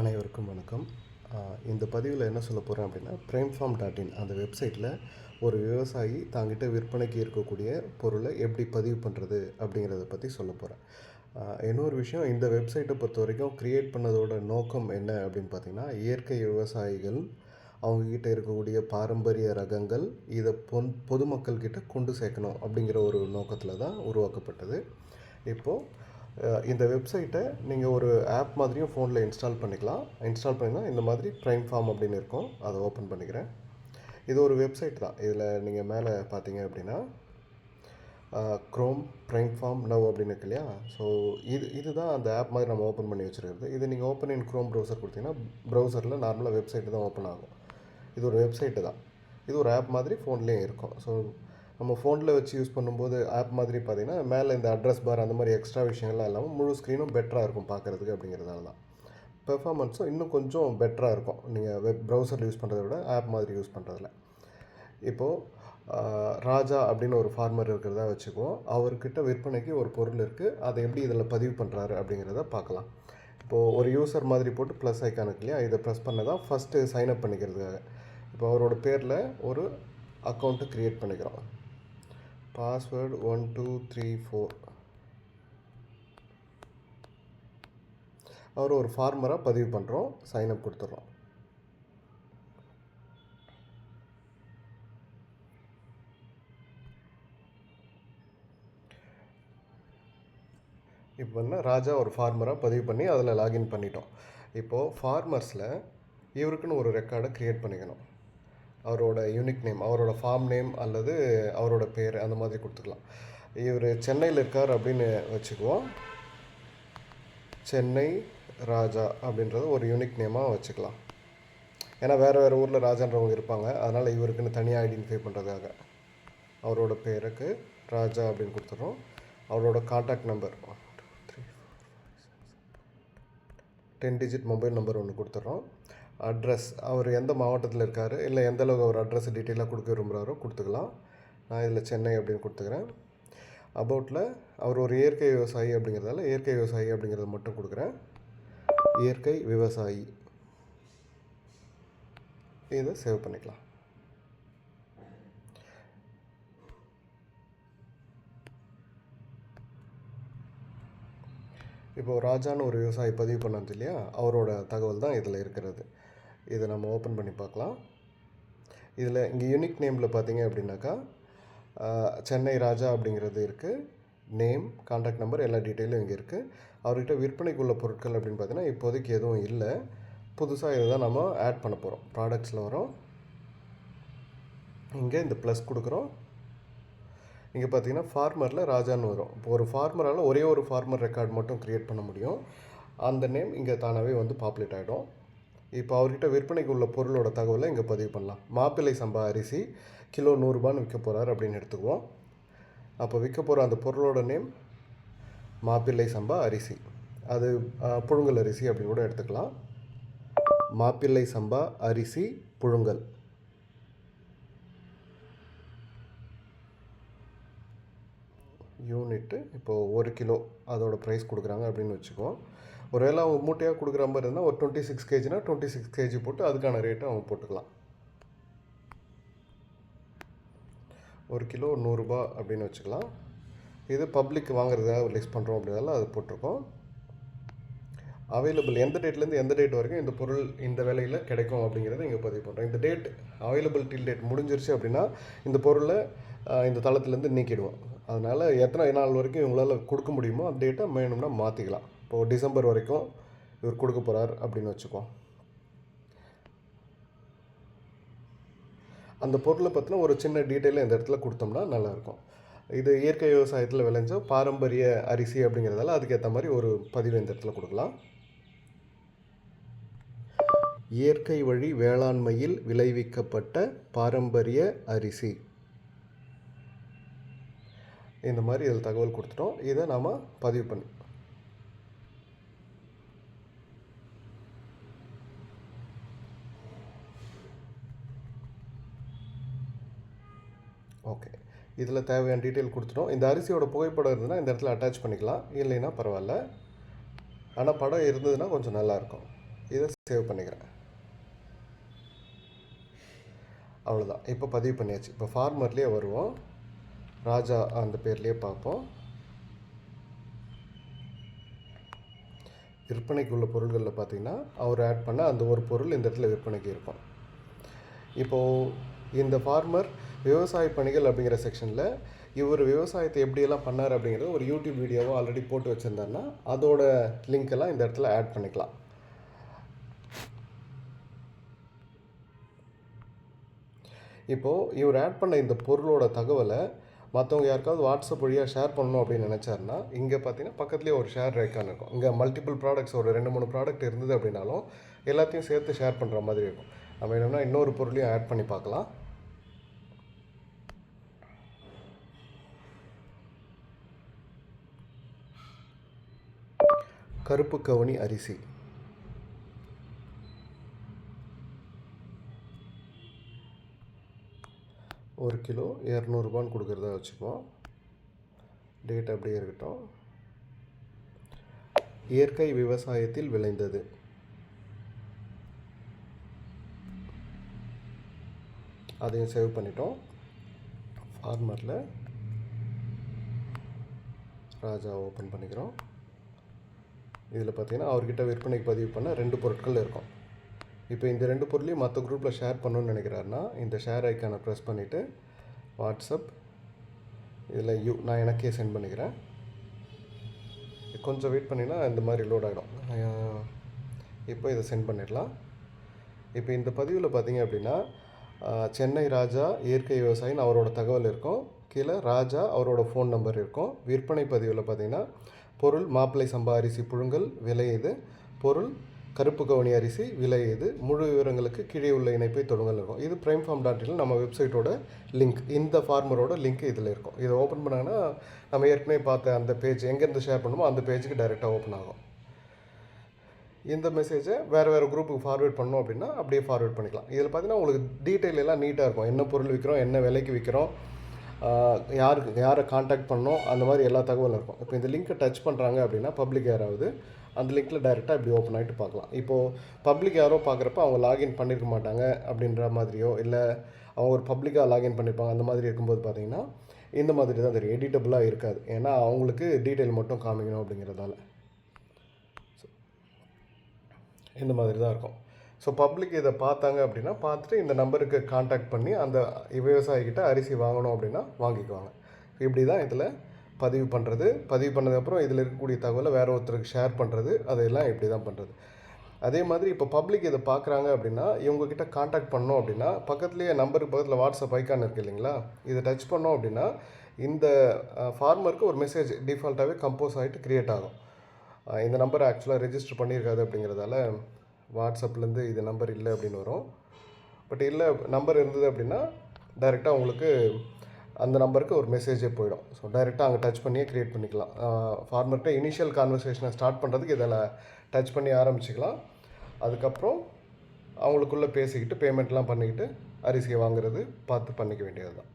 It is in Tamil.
அனைவருக்கும் வணக்கம். இந்த பதிவில் என்ன சொல்ல போகிறேன் அப்படின்னா பிரைம் ஃபார்ம் டாட் இன் அந்த வெப்சைட்டில் ஒரு விவசாயி தாங்கிட்ட விற்பனைக்கு இருக்கக்கூடிய பொருளை எப்படி பதிவு பண்ணுறது அப்படிங்கிறத பற்றி சொல்ல போகிறேன் இன்னொரு விஷயம் இந்த வெப்சைட்டை பொறுத்த வரைக்கும் க்ரியேட் பண்ணதோட நோக்கம் என்ன அப்படின்னு பார்த்தீங்கன்னா இயற்கை விவசாயிகள் அவங்கக்கிட்ட இருக்கக்கூடிய பாரம்பரிய ரகங்கள் இதை பொன் பொதுமக்கள்கிட்ட கொண்டு சேர்க்கணும் அப்படிங்கிற ஒரு நோக்கத்தில் தான் உருவாக்கப்பட்டது. இப்போது இந்த வெப்சைட்டை நீங்கள் ஒரு ஆப் மாதிரியும் ஃபோனில் இன்ஸ்டால் பண்ணிக்கலாம். இன்ஸ்டால் பண்ணிங்கன்னா இந்த மாதிரி ப்ரைம் ஃபார்ம் அப்படின்னு இருக்கும். அதை ஓப்பன் பண்ணிக்கிறேன். இது ஒரு வெப்சைட் தான். இதில் நீங்கள் மேலே பார்த்தீங்க அப்படின்னா க்ரோம் ப்ரைம் ஃபார்ம் நவ் அப்படின்னு இருக்கு இல்லையா? ஸோ இது இதுதான் அந்த ஆப் மாதிரி நம்ம ஓப்பன் பண்ணி வச்சுருக்கிறது. இது நீங்கள் ஓப்பன் இன் க்ரோம் ப்ரௌசர் கொடுத்தீங்கன்னா ப்ரௌசரில் நார்மலாக வெப்சைட்டு தான் ஓப்பன் ஆகும். இது ஒரு வெப்சைட்டு தான். இது ஒரு ஆப் மாதிரி ஃபோன்லேயும் இருக்கும். ஸோ நம்ம ஃபோனில் வச்சு யூஸ் பண்ணும்போது ஆப் மாதிரி பார்த்தீங்கன்னா மேலே இந்த அட்ரஸ் பார் அந்த மாதிரி எக்ஸ்ட்ரா விஷயங்கள்லாம் இல்லாமல் முழு ஸ்க்ரீனும் பெட்டராக இருக்கும் பார்க்குறதுக்கு அப்படிங்கிறதால தான். பெர்ஃபார்மன்ஸும் இன்னும் கொஞ்சம் பெட்டராக இருக்கும். நீங்கள் வெப் ப்ரௌசரில் யூஸ் பண்ணுறத விட ஆப் மாதிரி யூஸ் பண்ணுறதுல இப்போது ராஜா அப்படின்னு ஒரு ஃபார்மர் இருக்கிறதா வச்சுக்குவோம். அவர்கிட்ட விற்பனைக்கு ஒரு பொருள் இருக்குது அதை எப்படி இதில் பதிவு பண்ணுறாரு அப்படிங்கிறத பார்க்கலாம். இப்போது ஒரு யூசர் மாதிரி போட்டு ப்ளஸ் ஐக்கானுக்கு இல்லையா? இதை ப்ரெஸ் பண்ண தான் ஃபஸ்ட்டு சைன்அப் பண்ணிக்கிறதுக்காக. இப்போ அவரோட பேரில் ஒரு அக்கௌண்ட்டு க்ரியேட் பண்ணிக்கிறோம். Password one two three four. அவர் ஒரு ஃபார்மராக பதிவு பண்ணுறோம் சைன்அப் கொடுத்துட்றோம் இப்போ என்ன? ராஜா ஒரு ஃபார்மராக பதிவு பண்ணி அதில் லாகின் பண்ணிட்டோம். இப்போது ஃபார்மர்ஸில் இவருக்குன்னு ஒரு ரெக்கார்டை க்ரியேட் பண்ணிக்கணும். அவரோட யூனிக் நேம் அவரோட ஃபார்ம் நேம் அல்லது அவரோட பேர் அந்த மாதிரி கொடுத்துக்கலாம். இவர் சென்னையில் இருக்கார் அப்படின்னு வச்சுக்குவோம். சென்னை ராஜா அப்படின்றது ஒரு யூனிக் நேமாக வச்சுக்கலாம். ஏன்னா வேறு வேறு ஊரில் ராஜான்றவங்க இருப்பாங்க. அதனால் இவருக்குன்னு தனியாக ஐடென்டிஃபை பண்ணுறதுக்காக அவரோட பேருக்கு ராஜா அப்படின்னு கொடுத்துட்றோம். அவரோட contact number ten digit mobile number ஒன்று கொடுத்துட்றோம். அட்ரஸ் அவர் எந்த மாவட்டத்தில் இருக்கார் இல்லை எந்த அளவுக்கு அவர் அட்ரஸ் டீட்டெயிலாக கொடுக்க விரும்புகிறாரோ கொடுத்துக்கலாம். நான் இதில் சென்னை அப்படின்னு கொடுத்துக்கிறேன். அபவுட்டில் அவர் ஒரு இயற்கை விவசாயி அப்படிங்கிறதால இயற்கை விவசாயி அப்படிங்கிறத மட்டும் கொடுக்குறேன். இயற்கை விவசாயி. இதை சேவ் பண்ணிக்கலாம். இப்போ ராஜான்னு ஒரு விவசாயி பதிவு பண்ணது இல்லையா? அவரோட தகவல் தான் இதில் இருக்கிறது. இதை நம்ம ஓப்பன் பண்ணி பார்க்கலாம். இதில் இங்கே யூனிக் நேமில் பார்த்தீங்க அப்படின்னாக்கா சென்னை ராஜா அப்படிங்கிறது இருக்குது நேம் காண்டாக்ட் நம்பர் எல்லா டீட்டெயிலும் இங்கே இருக்குது அவர்கிட்ட விற்பனைக்குள்ள பொருட்கள் அப்படின்னு பார்த்தீங்கன்னா இப்போதைக்கு எதுவும் இல்லை. புதுசாக இதை தான் நம்ம ஆட் பண்ண போகிறோம் ப்ராடக்ட்ஸில் வரோம். இங்கே இந்த ப்ளஸ் கொடுக்குறோம். இங்கே பார்த்தீங்கன்னா ஃபார்மரில் ராஜான்னு வரும். இப்போ ஒரு ஃபார்மரால் ஒரே ஒரு ஃபார்மர் ரெக்கார்ட் மட்டும் க்ரியேட் பண்ண முடியும். அந்த நேம் இங்கே தானாகவே வந்து பாப்புலேட் ஆகிடும் இப்போ அவர்கிட்ட விற்பனைக்கு உள்ள பொருளோட தகவலை இங்கே பதிவு பண்ணலாம். மாப்பிள்ளை சம்பா அரிசி கிலோ நூறுரூபான்னு விற்க போகிறார் அப்படின்னு எடுத்துக்குவோம். அப்போ விற்க போகிற அந்த பொருளோட நேம் மாப்பிள்ளை சம்பா அரிசி. அது புழுங்கல் அரிசி அப்படின்னு கூட எடுத்துக்கலாம். மாப்பிள்ளை சம்பா அரிசி புழுங்கல். யூனிட்டு இப்போது ஒரு கிலோ அதோட ப்ரைஸ் கொடுக்குறாங்க அப்படின்னு வச்சுக்குவோம் ஒருவேளை அவங்க மூட்டையாக கொடுக்குற மாதிரி இருந்தால் ஒரு டுவெண்ட்டி சிக்ஸ் கேஜினா டுவெண்ட்டி சிக்ஸ் கேஜி போட்டு அதுக்கான ரேட்டை அவங்க போட்டுக்கலாம். ஒரு கிலோ நூறுரூபா அப்படின்னு வச்சுக்கலாம். இது பப்ளிக் வாங்குறதா லிஸ்ட் பண்ணுறோம் அப்படினால அது போட்டிருக்கோம். அவைலபிள் எந்த டேட்லேருந்து எந்த டேட் வரைக்கும் இந்த பொருள் இந்த விலையில் கிடைக்கும் அப்படிங்கிறத இங்கே பதிவு பண்ணுறோம் இந்த டேட் அவைலபிள் டில் டேட் முடிஞ்சிருச்சு அப்படின்னா இந்த பொருளை இந்த தளத்துலேருந்து நீக்கிடுவோம். அதனால் எத்தனை நாள் வரைக்கும் இவங்களால் கொடுக்க முடியுமோ அந்த டேட்டை வேணும்னா மாற்றிக்கலாம் இப்போது டிசம்பர் வரைக்கும் இவர் கொடுக்க போகிறார் அப்படின்னு வச்சுக்குவோம் அந்த பொருளை பற்றின ஒரு சின்ன டீட்டெயில் இந்த இடத்துல கொடுத்தோம்னா நல்லாயிருக்கும். இது இயற்கை விவசாயத்தில் விளைஞ்ச பாரம்பரிய அரிசி அப்படிங்கிறதால அதுக்கேற்ற மாதிரி ஒரு பதிவு இந்த இடத்துல கொடுக்கலாம். இயற்கை வழி வேளாண்மையில் விளைவிக்கப்பட்ட பாரம்பரிய அரிசி. இந்த மாதிரி இதில் தகவல் கொடுத்துட்டோம். இதை நாம் பதிவு பண்ணி. ஓகே. இதில் தேவையான டீட்டெயில் கொடுத்துட்டோம். இந்த அரிசியோட புகைப்படம் இருந்ததுன்னா இந்த இடத்துல அட்டாச் பண்ணிக்கலாம். இல்லைன்னா பரவாயில்ல. ஆனால் படம் இருந்ததுன்னா கொஞ்சம் நல்லாயிருக்கும் இதை சேவ் பண்ணிக்கிறேன். அவ்வளோதான் இப்போ பதிவு பண்ணியாச்சு. இப்போ ஃபார்மர்லேயே வருவோம். ராஜா அந்த பேர்லேயே பார்ப்போம். விற்பனைக்கு உள்ள பொருள்களில் பார்த்தீங்கன்னா அவர் ஆட் பண்ண அந்த ஒரு பொருள் இந்த இடத்துல விற்பனைக்கு இருக்கும். இப்போது இந்த ஃபார்மர் விவசாய பணிகள் அப்படிங்கிற செக்ஷனில் இவர் விவசாயத்தை எப்படியெல்லாம் பண்ணார் அப்படிங்கிறது ஒரு யூடியூப் வீடியோவோ ஆல்ரெடி போட்டு வச்சுருந்தாருன்னா அதோட லிங்க் எல்லாம் இந்த இடத்துல ஆட் பண்ணிக்கலாம். இப்போது இவர் ஆட் பண்ண இந்த பொருளோட தகவலை மற்றவங்க யாருக்காவது வாட்ஸ்அப் வழியாக ஷேர் பண்ணணும் அப்படின்னு நினச்சாருன்னா இங்கே பார்த்தீங்கன்னா பக்கத்துலேயே ஒரு ஷேர் ஐக்கான் இருக்கும். இங்கே மல்டிபிள் ப்ராடக்ட்ஸ் ஒரு ரெண்டு மூணு ப்ராடக்ட் இருந்தது அப்படின்னாலும் எல்லாத்தையும் சேர்த்து ஷேர் பண்ணுற மாதிரி இருக்கும். நம்ம என்னென்னா இன்னொரு பொருளையும் ஆட் பண்ணி பார்க்கலாம். கருப்பு கவுனி அரிசி. ஒரு கிலோ இரநூறுபான்னு கொடுக்குறதா வச்சுப்போம். டேட் அப்படியே இருக்கட்டும். இயற்கை விவசாயத்தில் விளைந்தது. அதையும் சேவ் பண்ணிட்டோம். ஃபார்மரில் ராஜா ஓப்பன் பண்ணிக்கிறோம். இதில் பார்த்தீங்கன்னா அவர்கிட்ட விற்பனைக்கு பதிவு பண்ண ரெண்டு பொருட்கள் இருக்கும். இப்போ இந்த ரெண்டு பொருளையும் மற்ற குரூப்பில் ஷேர் பண்ணணும்னு நினைக்கிறாருன்னா இந்த ஷேர் ஐக்கானை ப்ரெஸ் பண்ணிவிட்டு வாட்ஸ்அப் இதில் யூ நான் எனக்கே சென்ட் பண்ணிக்கிறேன். கொஞ்சம் வெயிட் பண்ணினா இந்த மாதிரி லோட் ஆகிடும் இப்போ இதை சென்ட் பண்ணிடலாம். இப்போ இந்த பதிவில் பார்த்தீங்க அப்படின்னா சென்னை ராஜா இயற்கை விவசாயின்னு அவரோட தகவல் இருக்கும். கீழே ராஜா அவரோட ஃபோன் நம்பர் இருக்கும். விற்பனை பதிவில் பார்த்தீங்கன்னா பொருள் மாப்பிள்ளை சம்பா அரிசி புழுங்கல் விலை இது. பொருள் கருப்பு கவுனி அரிசி விலை இது முழு விவரங்களுக்கு கீழே உள்ள இணைப்பை தொடங்கல் இருக்கும் இது பிரைம் ஃபார்ம் டாட் இன் நம்ம வெப்சைட்டோட லிங்க் இந்த ஃபார்மரோட லிங்க் இதில் இருக்கும். இதை ஓப்பன் பண்ணாங்கன்னா நம்ம ஏற்கனவே பார்த்த அந்த பேஜ் எங்கேருந்து ஷேர் பண்ணுமோ அந்த பேஜுக்கு டைரெக்டாக ஓப்பன் ஆகும். இந்த மெசேஜை வேறு வேறு குரூப்புக்கு ஃபார்வேர்ட் பண்ணோம் அப்படின்னா அப்படியே ஃபார்வேர்ட் பண்ணிக்கலாம். இதில் பார்த்தீங்கன்னா உங்களுக்கு டீட்டெயில் எல்லாம் நீட்டாக இருக்கும். என்ன பொருள் விற்கிறோம் என்ன விலைக்கு விற்கிறோம் யாருக்கு யாரை காண்டாக்ட் பண்ணோம் அந்த மாதிரி எல்லா தகவலும் இருக்கும். இப்போ இந்த லிங்க்கை டச் பண்ணுறாங்க அப்படின்னா பப்ளிக் யாராவது அந்த லிங்க்கில் டைரெக்டாக இப்படி ஓப்பன் ஆகிட்டு பார்க்கலாம். இப்போது பப்ளிக் யாரோ பார்க்குறப்ப அவங்க லாகின் பண்ணியிருக்க மாட்டாங்க அப்படின்ற மாதிரியோ இல்லை அவங்க ஒரு பப்ளிக்காக லாகின் பண்ணியிருப்பாங்க அந்த மாதிரி இருக்கும்போது பார்த்தீங்கன்னா இந்த மாதிரி தான் தெரியும் எடிட்டபுளாக இருக்காது. ஏன்னா அவங்களுக்கு டீட்டெயில் மட்டும் காமிக்கணும் அப்படிங்கிறதால. இந்த மாதிரி தான் இருக்கும். ஸோ பப்ளிக் இதை பார்த்தாங்க அப்படின்னா பார்த்துட்டு இந்த நம்பருக்கு காண்டாக்ட் பண்ணி அந்த விவசாயிக்கிட்ட அரிசி வாங்கணும் அப்படின்னா வாங்கிக்குவாங்க. இப்படி தான் இதில் பதிவு பண்ணுறது பதிவு பண்ணதுக்கப்புறம் இதில் இருக்கக்கூடிய தகவலை வேறு ஒருத்தருக்கு ஷேர் பண்ணுறது அதையெல்லாம் இப்படி தான் பண்ணுறது அதே மாதிரி இப்போ பப்ளிக் இதை பார்க்குறாங்க அப்படின்னா இவங்கக்கிட்ட காண்டாக்ட் பண்ணோம் அப்படின்னா பக்கத்துலேயே நம்பருக்கு பக்கத்தில் வாட்ஸ்அப் ஐக்கான் இருக்குது இல்லைங்களா? இதை டச் பண்ணோம் அப்படின்னா இந்த ஃபார்மருக்கு ஒரு மெசேஜ் டிஃபால்ட்டாகவே கம்போஸ் ஆகிட்டு க்ரியேட் ஆகும். இந்த நம்பர் ஆக்சுவலாக ரெஜிஸ்டர் பண்ணியிருக்காது அப்படிங்கிறதால வாட்ஸ்அப்லேருந்து இது நம்பர் இல்லை அப்படின்னு வரும். பட் இல்லை நம்பர் இருந்தது அப்படின்னா டைரெக்டாக உங்களுக்கு அந்த நம்பருக்கு ஒரு மெசேஜே போயிடும். ஸோ டைரெக்டாக அங்கே டச் பண்ணியே க்ரியேட் பண்ணிக்கலாம். ஃபார்மர்கிட்ட இனிஷியல் கான்வர்சேஷனை ஸ்டார்ட் பண்ணுறதுக்கு இதில் டச் பண்ணி ஆரம்பிச்சிக்கலாம். அதுக்கப்புறம் அவங்களுக்குள்ளே பேசிக்கிட்டு பேமெண்ட்லாம் பண்ணிக்கிட்டு அரிசியை வாங்குறது பார்த்து பண்ணிக்க வேண்டியது தான்